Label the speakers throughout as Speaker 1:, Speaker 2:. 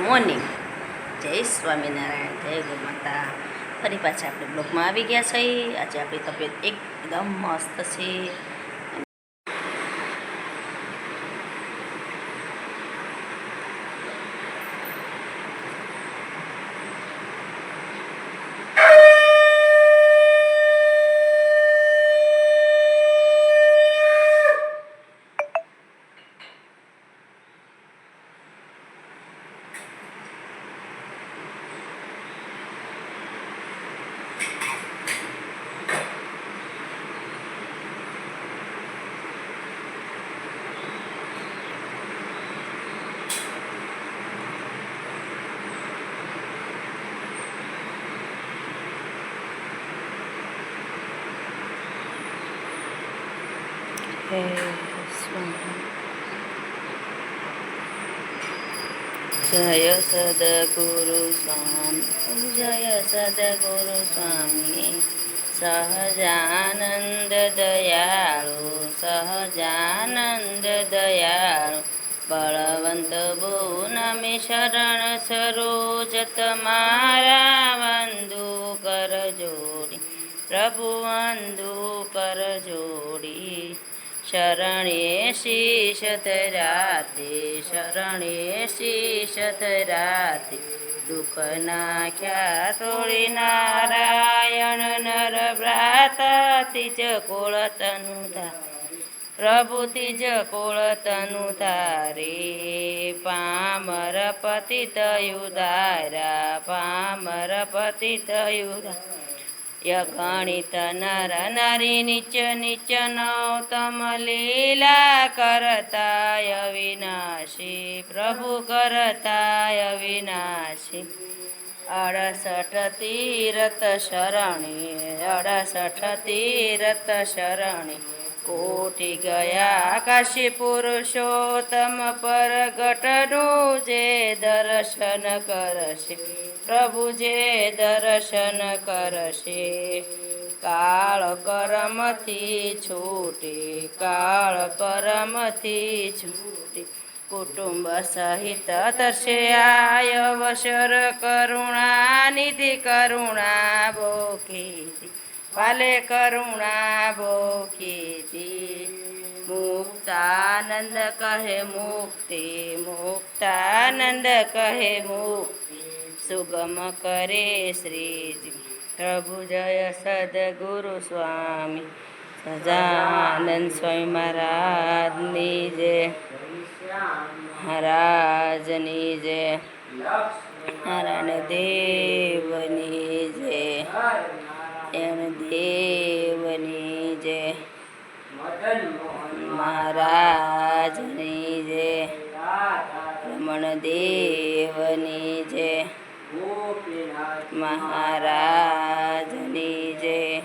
Speaker 1: Morning. જય સ્વામિનારાયણ, જય go માતા. ફરી પાછા આપણે બ્લોકમાં આવી ગયા છે આજે આપણી તબિયત એકદમ મસ્ત છે. જય સદગુરુ સ્વામી જય સદગુરુ સ્વામી સહજાનંદ દયાળુ સહજાનંદ દયાળુ બળવંત બોનમે શરણ સરોજ તમારા વંદુ કર જોડી પ્રભુ વંદુ કર જોડી શરણે શીશ ધરાતે શરણે શીશ ધરાતે દુઃખ નાખ્યા તોડી નારાયણ નર ભ્રાતા તિજ કોળ તનુ ધા પ્રભુ તિજ કોળ તનુ ધારે, પામર પતિ તયુધારા પામર પતિ તયુધા યગણિત નર નારી નીચ નીચ નૌતમ લીલા કરતાય વિનાશી પ્રભુ કરતાય વિનાશી અડસઠ તીરથ શરણી અડસઠ તીરથ શરણી કોટી ગયા કાશી પુરુષોત્તમ પરગટનું જે દર્શન કરશે. પ્રભુ જે દર્શન કરશે. કાળ કરમથી છૂટે, કાળ કરમથી છૂટે. કુટુંબ સહિત તરશે આય અવસર કરુણા નિધિ કરુણા બોખીતી પાલે કરુણા બોખીતી મુક્તાનંદ કહે મુક્તિ, મુક્તાનંદ કહે મુક્તિ. સુગમ કરે શ્રીજી, પ્રભુ જય સદગુરુ સ્વામી. સજાનંદ સ્વામી મહારાજની જય. મહારાજની જય. નારાયણ દેવની જય. એમ દેવની જય મહારાજની જય રમણ દેવની જય મહારાજની જય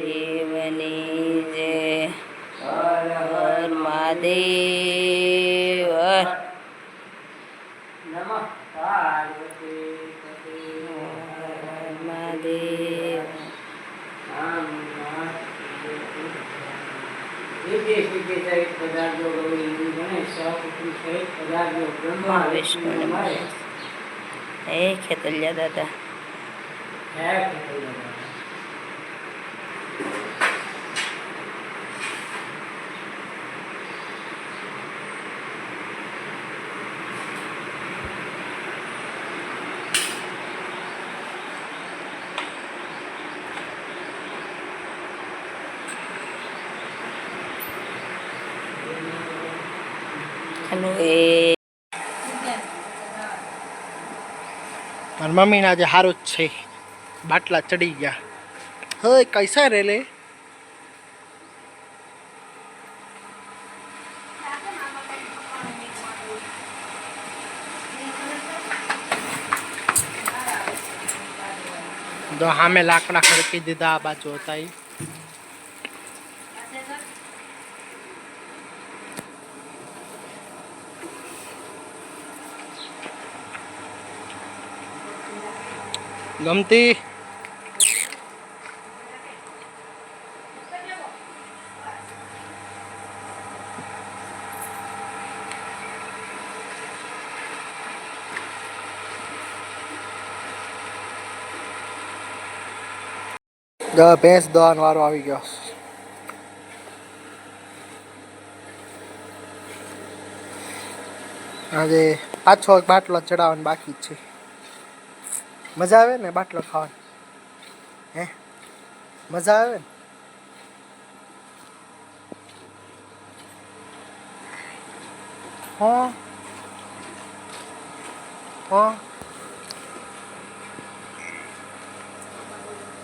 Speaker 1: દેવની જય હર મહાદેવ. મહાદેવ. મહાવિષ્ણુ હે ખેતલિયા દાદા. હલો એ
Speaker 2: મારી મમ્મીને આજે સારું જ છે. બાટલા ચડી ગયા. હવે કૈસા રે લે? તો સામે લાકડા ખડકી દીધા આ બાજુ હતા ઈ. ગમતી. ભેંસ દોવાનો વારો આવી ગયો. આજે પાછો એક બાટલો ચડાવવાનો બાકી છે. મજા આવે ને બાટલો ખાવાની? હે? મજા આવે ને? હા? હા?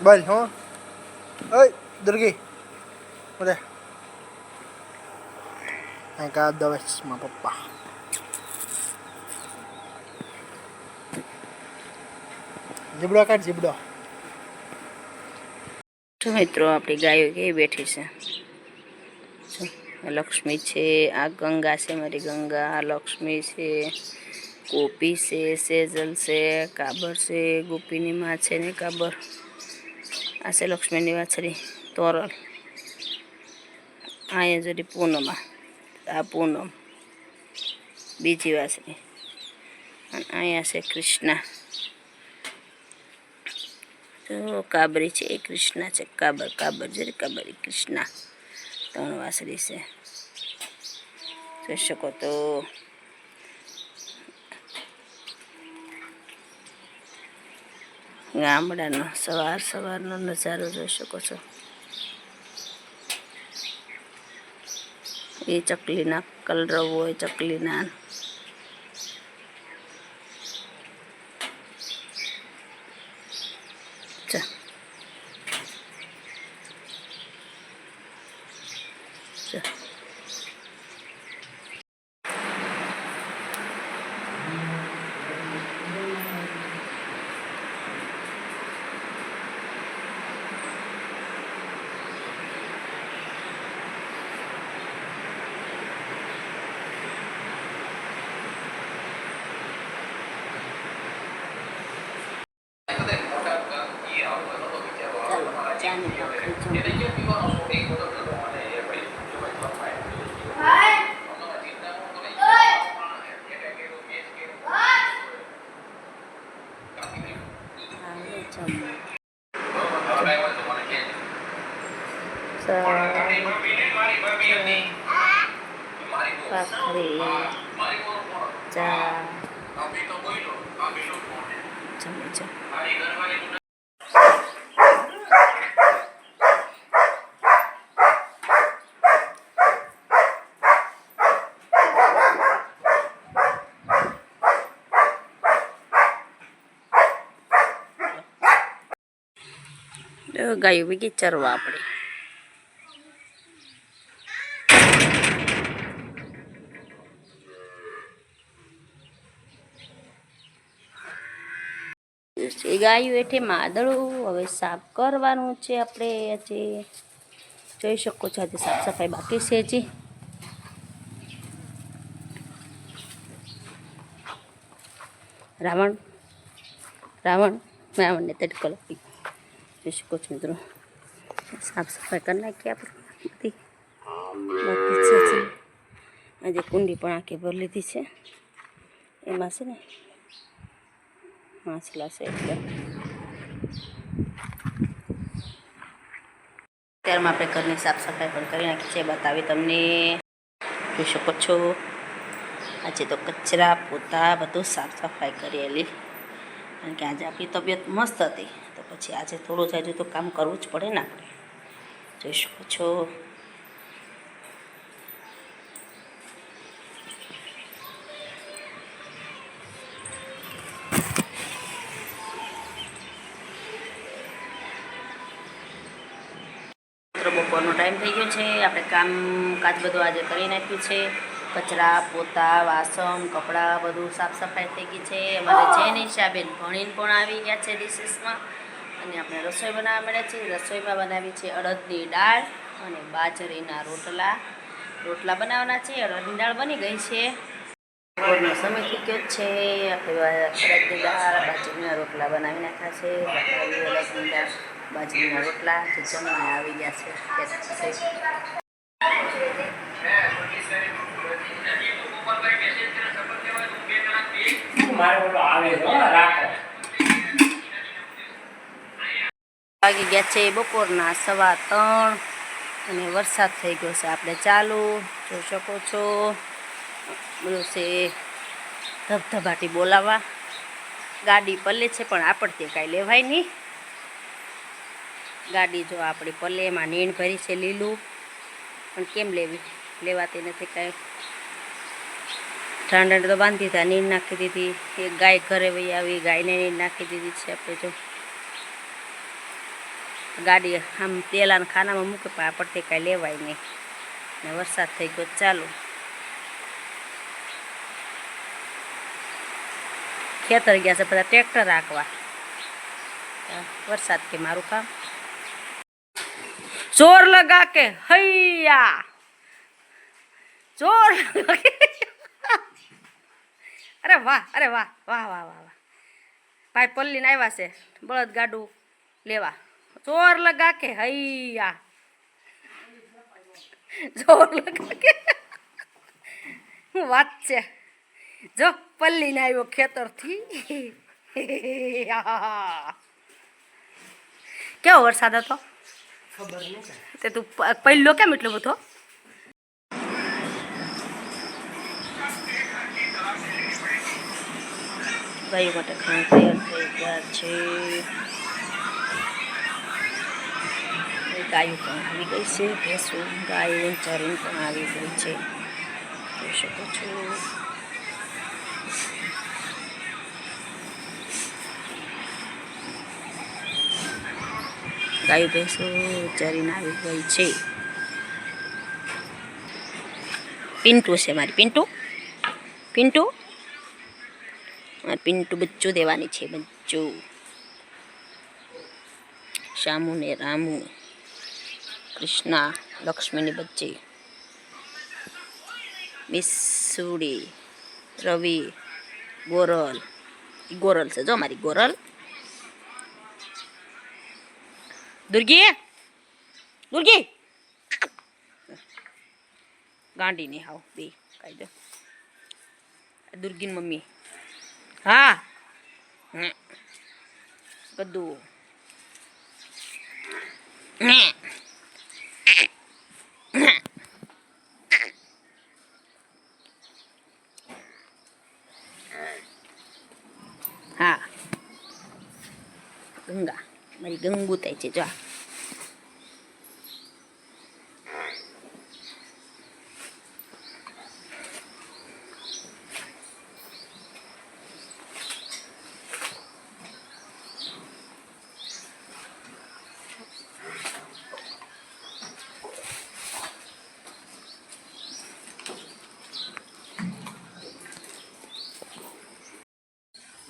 Speaker 2: બોલ, હા? ઓય, દુર્ગી. બોલે I got the rest. જીબડો કાઢ, જીબડો.
Speaker 1: મિત્રો આપણી ગાયો કેવી બેઠી છે? લક્ષ્મી છે, આ ગંગા છે, મારી ગંગા લક્ષ્મી છે, ગોપી છે, સેજલ છે, કાબર છે, ગોપીની માં છે ને કાબર. આ છે લક્ષ્મીની વાછરી તોરલ. અહીંયા જોડી પૂનમમાં આ પૂનમ. બીજી વાછરી અને અહીંયા છે કૃષ્ણા. કાબરી છે, એ કૃષ્ણા છે, કાબર કાબર, જરી કાબરી કૃષ્ણા. ત્રણ વાસળી છે. જોઈ શકો તો. ગામડાનો સવાર સવારનો નજારો જોઈ શકો છો. એ ચકલીના કલરવ હોય, ચકલીના Все. Janet, I'll do. ગાયું બીજી ચરવા આપણે એ ગાયું એઠે માદળું, હવે સાફ કરવાનું છે આપણે હજી જોઈ શકો છો હજી સાફ સફાઈ બાકી છે હજી. રાવણ રાવણ રાવણને તડકો લખી જોઈ શકો છો મિત્રો, સાફ સફાઈ કરી નાખી આપણે. બાકી છે આજે કુંડી પણ આખી ભરી લીધી છે. એમાં છે ને માછલા છે એટલે અત્યારમાં આપણે ઘરની સાફ સફાઈ પણ કરી નાખી છે બતાવી તમને જોઈ શકો છો આજે તો કચરા પોતા બધું સાફ સફાઈ કરેલી કારણ કે આજે આપણી તબિયત મસ્ત હતી તો પછી આજે થોડું જ હજુ તો કામ કરવું જ પડે ને આપણે જોઈ શકો છો કામ કાજ બધું આજે કરી નાખ્યું છે. કચરા, પોતા, વાસણ, કપડાં બધું સાફ સફાઈ થઈ ગઈ છે. અમારે જે નિશાબેન ભણીને પણ આવી ગયા છે ડિશિસમાં. અને આપણે રસોઈ બનાવવા મળ્યા છે રસોઈમાં બનાવી છે અડદની દાળ અને બાજરીના રોટલા. રોટલા બનાવવાના છે. અડદની દાળ બની ગઈ છે. સમય થઈ જ છે. આપણે દાળ, બાજરીના રોટલા બનાવી નાખ્યા છે. અડદની દાળ, બાજરીના રોટલા જમવા આવી ગયા છે. તે છે, બપોરના સવા ત્રણ અને વરસાદ થઈ ગયો છે. આપણે ચાલુ જોઈ શકો છો. બધું છે, ધબધબાટી બોલાવા ગાડી પલ્લે છે, પણ આપણથી કાંઈ લેવાય નહીં. ગાડી જો આપણી પલ્લે એમાં નીણ ભરી છે, લીલું. પણ કેમ લેવી? લેવાતી નથી કાંઈ. ઠંડ તો બાંધી હતા નીણ નાખી દીધી. એક ગાય ઘરે વહી આવી, ગાયને નીણ નાખી દીધી છે આપણે જો. ગાડી આમ તેલાના ખાનામાં મૂકે, પણ આપણથી કાંઈ લેવાય નહીં. ને વરસાદ થઈ ગયો, ચાલુ. ખેતર ગયા છે બધા ટ્રેક્ટર રાખવા વરસાદ કે મારું કામ? જોર લગા કે હૈયા! જોર લગા અરે વાહ અરે વાહ વાહ વાહ વાહ વાહ. ભાઈ પલ્લીને આવ્યા છે બળદ ગાડું લેવા. જોર લગા કે હૈયા જોર લગા કે શું વાત છે જો પલ્લીને આવ્યો ખેતરથી કેવો વરસાદ હતો
Speaker 2: ખબર નહીં
Speaker 1: તે તું પ- પહેલો કેમ એટલો બધો ગાયો માટે ખાણ તૈયાર થઈ ગયા છે ગાયો પણ આવી ગઈ છે. ભેંસો ગાયો ચરીને પણ આવી ગઈ છે. જોઈ શકો છો. ગાયો, ભેંસો ચરીને આવી ગઈ છે. પિન્ટુ છે મારી. પિન્ટુ? પિન્ટુ? મારે પિન્ટુ બચ્ચું દેવાની છે, બચ્ચું. શામુ ને રામુ. કૃષ્ણા, લક્ષ્મીની બચ્ચી. મિસુડી રવિ, ગોરલ. ગોરલ છે જો મારી ગોરલ. દુર્ગી! દુર્ગી! ગાંડી ની હાવ, બે કાઈ દો. દુર્ગી દુર્ગીની મમ્મી. હા. ગદ્દુ હમ. હા ગંગા મારી ગંગુ થાય છે જો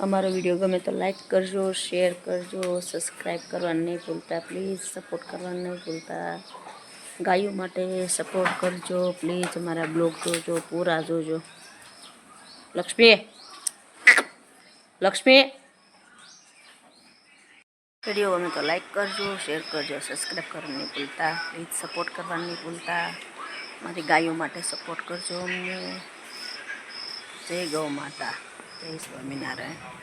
Speaker 1: અમારો વીડિયો ગમે તો લાઈક કરજો શેર કરજો સબસ્ક્રાઈબ કરવાનું નહીં ભૂલતા પ્લીઝ સપોર્ટ કરવાનું નહીં ભૂલતા. ગાયો માટે સપોર્ટ કરજો પ્લીઝ અમારા બ્લોગ જોજો, પૂરા જોજો. લક્ષ્મી? લક્ષ્મી? વીડિયો ગમે તો લાઈક કરજો શેર કરજો સબસ્ક્રાઈબ કરવાનું નહીં ભૂલતા પ્લીઝ સપોર્ટ કરવાનું નહીં ભૂલતા. મારી ગાયો માટે સપોર્ટ કરજો અમને. જય ગૌ માતા. જય સ્વામિનારાયણ